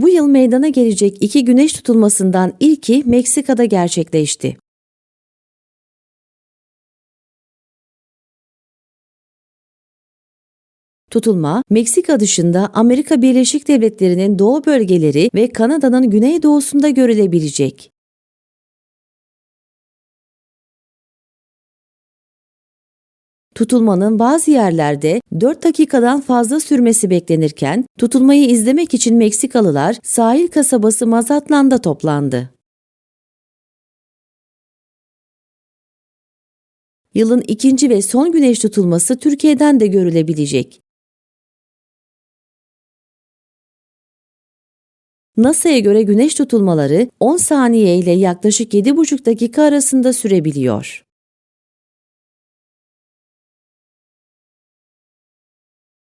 Bu yıl meydana gelecek iki güneş tutulmasından ilki Meksika'da gerçekleşti. Tutulma, Meksika dışında Amerika Birleşik Devletleri'nin doğu bölgeleri ve Kanada'nın güneydoğusunda görülebilecek. Tutulmanın bazı yerlerde 4 dakikadan fazla sürmesi beklenirken, tutulmayı izlemek için Meksikalılar sahil kasabası Mazatlan'da toplandı. Yılın ikinci ve son güneş tutulması Türkiye'den de görülebilecek. NASA'ya göre güneş tutulmaları 10 saniye ile yaklaşık 7,5 dakika arasında sürebiliyor.